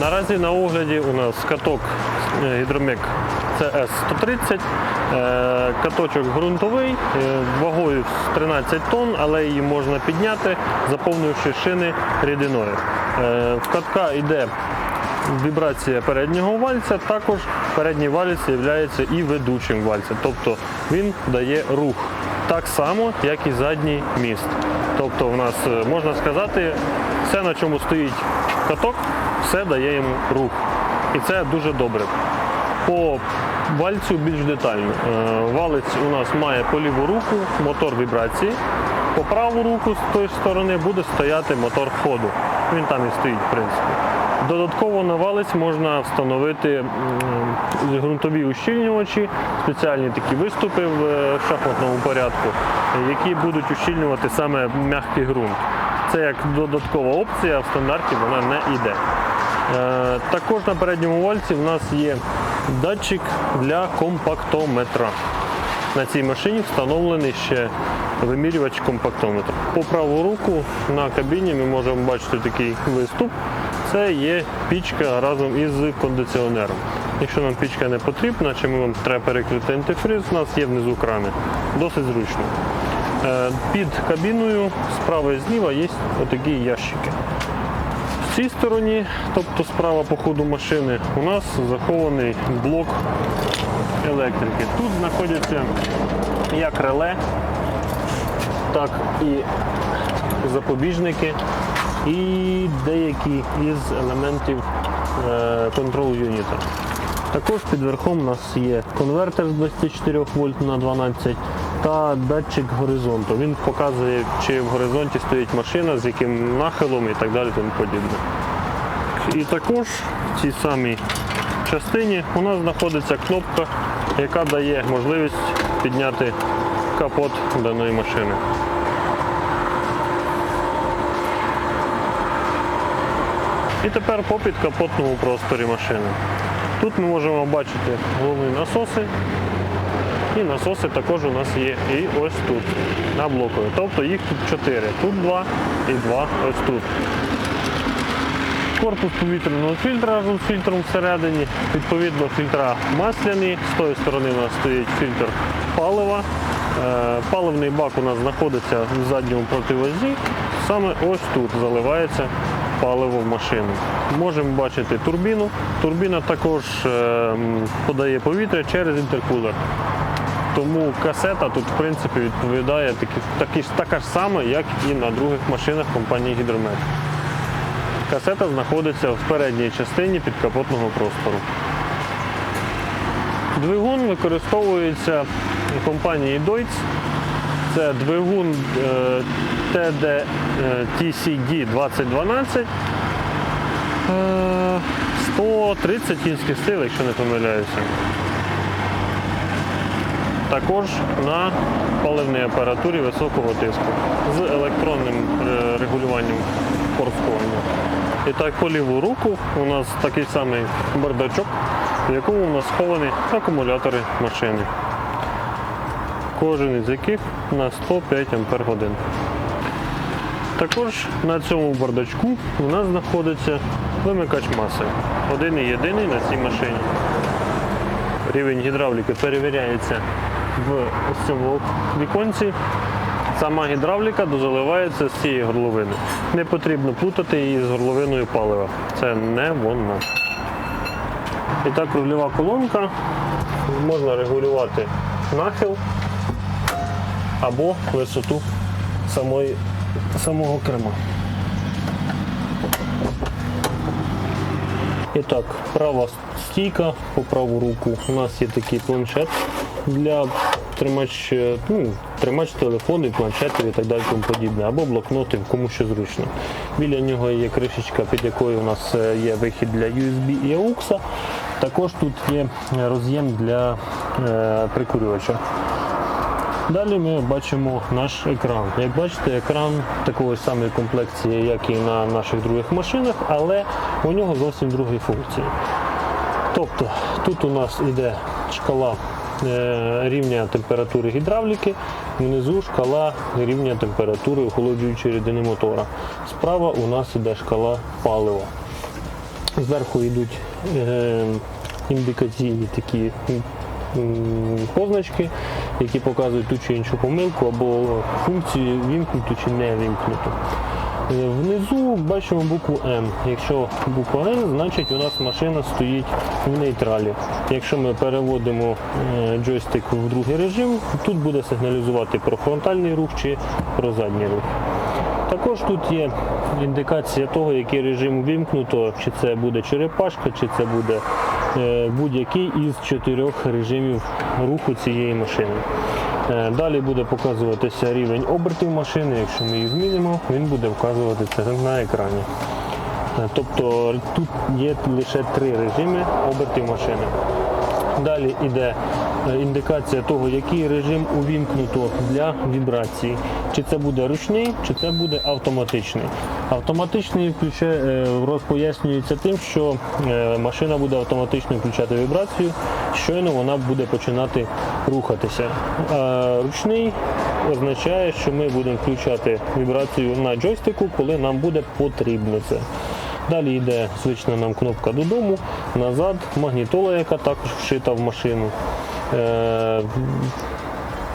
Наразі на огляді у нас каток е, гідромек CS130, е, каточок ґрунтовий, е, вагою 13 тонн, але її можна підняти, заповнивши шини рідиною. В катка йде вібрація переднього вальця, також передній валець є і ведучим вальцем, тобто він дає рух так само, як і задній міст. Тобто в нас можна сказати, все на чому стоїть каток, все дає йому рух. І це дуже добре. По вальцю більш детально. Е, Валець у нас має по ліву руку мотор вібрації. По праву руку з тої сторони буде стояти мотор ходу. Він там і стоїть, в принципі. Додатково на валець можна встановити ґрунтові ущільнювачі, спеціальні такі виступи в е, шахматному порядку, які будуть ущільнювати саме м'який ґрунт. Це як додаткова опція, в стандарті вона не йде. Е, Також на передньому вальці в нас є датчик для компактометра. На цій машині встановлений ще вимірювач компактометра. По праву руку на кабіні ми можемо бачити такий виступ. Це є пічка разом із кондиціонером. Якщо нам пічка не потрібна, чи ми вам треба перекрити антифриз, у нас є внизу крани. Досить зручно. Е, Під кабіною справа і зліва є отакі ящики. В цій стороні, тобто справа по ходу машини, у нас захований блок електрики. Тут знаходяться як реле, так і запобіжники і деякі із елементів е, контрол юніта. Також під верхом у нас є конвертер з 24 вольт на 12 та датчик горизонту. Він показує, чи в горизонті стоїть машина, з яким нахилом і так далі. Тому подібне. І також в цій самій частині у нас знаходиться кнопка, яка дає можливість підняти капот даної машини. І тепер по підкапотному просторі машини. Тут ми можемо бачити головні насоси. І насоси також у нас є і ось тут, на блокові. Тобто їх тут чотири. Тут два і два ось тут. Корпус повітряного фільтра разом з фільтром всередині. Відповідно, фільтра масляні. З тої сторони у нас стоїть фільтр палива. Е, Паливний бак у нас знаходиться в задньому противозі. Саме ось тут заливається паливо в машину. Можемо бачити турбіну. Турбіна також е, подає повітря через інтеркулер. Тому касета тут в принципі відповідає такі, такі, така ж сама, як і на других машинах компанії Гідромет. Касета знаходиться в передній частині підкапотного простору. Двигун використовується компанією Deutz. Це двигун TD TCD 2012. Е, 130 кінських сил, якщо не помиляюся. Також на паливній апаратурі високого тиску з електронним е, регулюванням порскування. І так по ліву руку у нас такий самий бардачок, в якому у нас сховані акумулятори машини. Кожен із яких на 105 Ампер. Також на цьому бардачку у нас знаходиться вимикач маси. Один і єдиний на цій машині. Рівень гідравліки перевіряється в ось цьому віконці. Сама гідравліка дозаливається з цієї горловини. Не потрібно плутати її з горловиною палива. Це не воно. І так рульова колонка. Можна регулювати нахил або висоту самої, самого керма. І так, права стійка по праву руку. У нас є такий планшет для тримач, е, ну, тримач телефонів, планшетів і так далі тому подібне, або блокнотів, кому що зручно. Біля нього є кришечка, під якою у нас е, є вихід для USB і AUX. Також тут є роз'єм для е, прикурювача. Далі ми бачимо наш екран. Як бачите, екран такої самої комплекції, як і на наших других машинах, але у нього зовсім другі функції. Тобто тут у нас йде шкала рівня температури гідравліки, внизу шкала рівня температури охолоджуючої рідини мотора. Справа у нас йде шкала палива. Зверху йдуть е, індикаційні такі позначки, які показують ту чи іншу помилку або функцію вімкнуту чи не вімкнуту. Е, Внизу бачимо букву N. Якщо буква N, значить у нас машина стоїть в нейтралі. Якщо ми переводимо е, джойстик в другий режим, тут буде сигналізувати про фронтальний рух чи про задній рух. Також тут є індикація того, який режим вимкнуто, чи це буде черепашка, чи це буде е, будь-який із чотирьох режимів руху цієї машини. Е, Далі буде показуватися рівень обертів машини. Якщо ми її змінимо, він буде вказуватися на екрані. Е, Тобто тут є лише три режими обертів машини. Далі йде е, індикація того, який режим увімкнуто для вібрації. Чи це буде ручний, чи це буде автоматичний. Автоматичний е, тим, що машина буде автоматично включати вібрацію, щойно вона буде починати рухатися. А ручний означає, що ми будемо включати вібрацію на джойстику, коли нам буде потрібно це. Далі йде звична нам кнопка додому, назад, магнітола, яка також вшита в машину. Е,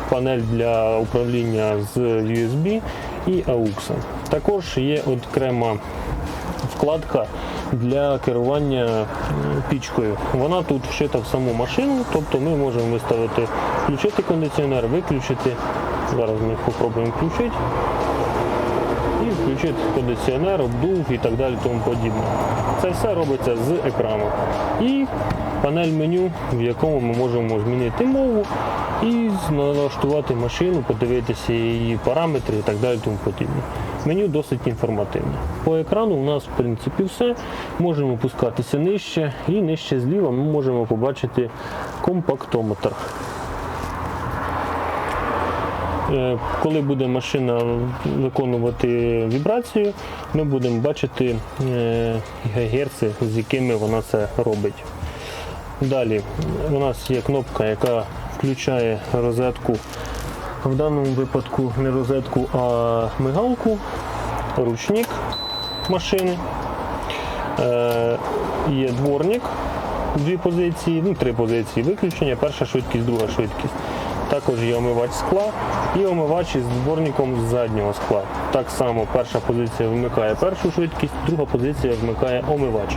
панель для управління з USB і AUX. Також є окрема вкладка для керування пічкою. Вона тут вшита в саму машину, тобто ми можемо виставити, включити кондиціонер, виключити. Зараз ми спробуємо включити і включити кондиціонер, обдув і так далі тому подібне. Це все робиться з екрану. І панель меню, в якому ми можемо змінити мову і налаштувати машину, подивитися її параметри і так далі тому подібне. Меню досить інформативне. По екрану у нас в принципі все. Можемо опускатися нижче і нижче зліва ми можемо побачити компактометр. Е, Коли буде машина виконувати вібрацію, ми будемо бачити е, герци, з якими вона це робить. Далі у нас є кнопка, яка включає розетку, в даному випадку не розетку, а мигалку, ручник машини. Е, Є дворник, дві позиції, ну три позиції виключення, перша швидкість, друга швидкість. Також є омивач скла і омивач із дворником заднього скла. Так само перша позиція вмикає першу швидкість, друга позиція вмикає омивач.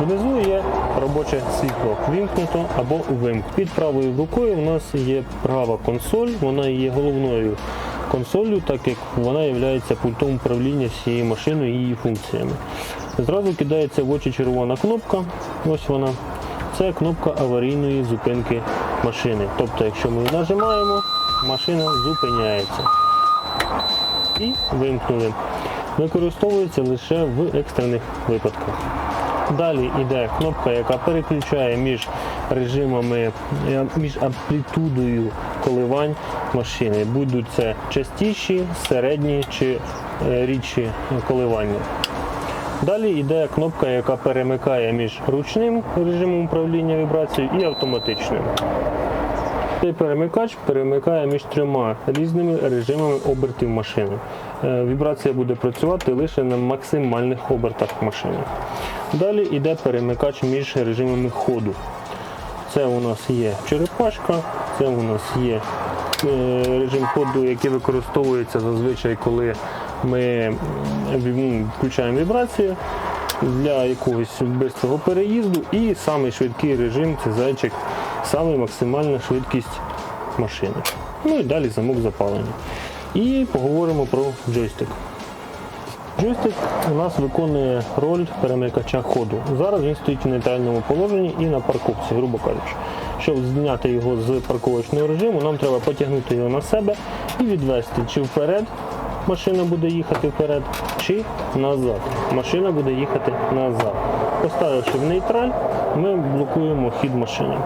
Внизу є робоче світло вимкнуто або увимкнуто. Під правою рукою у нас є права консоль, вона є головною консолью, так як вона є пультом управління всією машиною і її функціями. Зразу кидається в очі червона кнопка. Ось вона. Це кнопка аварійної зупинки машини. Тобто, якщо ми нажимаємо, машина зупиняється. І вимкнули. Використовується лише в екстрених випадках. Далі йде кнопка, яка переключає між режимами, е, між амплітудою коливань машини. Будуть це частіші, середні чи е, рідші коливання. Далі йде кнопка, яка перемикає між ручним режимом управління вібрацією і автоматичним. Цей перемикач перемикає між трьома різними режимами обертів машини. Е, Вібрація буде працювати лише на максимальних обертах машини. Далі йде перемикач між режимами ходу. Це у нас є черепашка, це у нас є е, режим ходу, який використовується зазвичай, коли ми ну, включаємо вібрацію для якогось швидкого переїзду. І самий швидкий режим це зайчик, саме максимальна швидкість машини. Ну і далі замок запалення. І поговоримо про джойстик. Джойстик у нас виконує роль перемикача ходу. Зараз він стоїть в нейтральному положенні і на парковці, грубо кажучи. Щоб зняти його з парковочного режиму, нам треба потягнути його на себе і відвести чи вперед. Машина буде їхати вперед, чи назад. Машина буде їхати назад. Поставивши в нейтраль, ми блокуємо хід машини.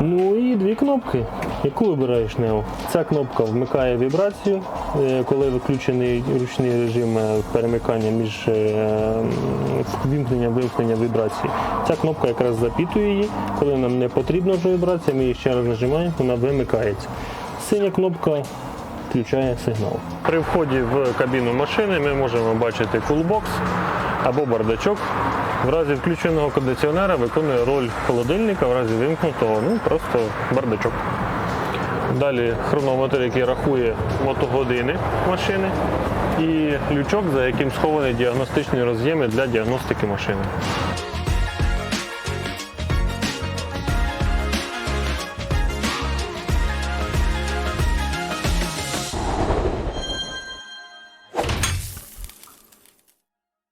Ну і дві кнопки. Яку вибираєш Нео? Ця кнопка вмикає вібрацію, е, коли виключений ручний режим е, перемикання між е, вімкнення вимкнення вібрації. Ця кнопка якраз запитує її. Коли нам не потрібна вже вібрація, ми її ще раз нажимаємо, вона вимикається. Синя кнопка включає сигнал. При вході в кабіну машини ми можемо бачити кулбокс або бардачок, В разі включеного кондиціонера виконує роль холодильника, в разі вимкнутого ну просто бардачок. Далі хронометр, який рахує мотогодини машини, і лючок, за яким сховані діагностичні роз'єми для діагностики машини.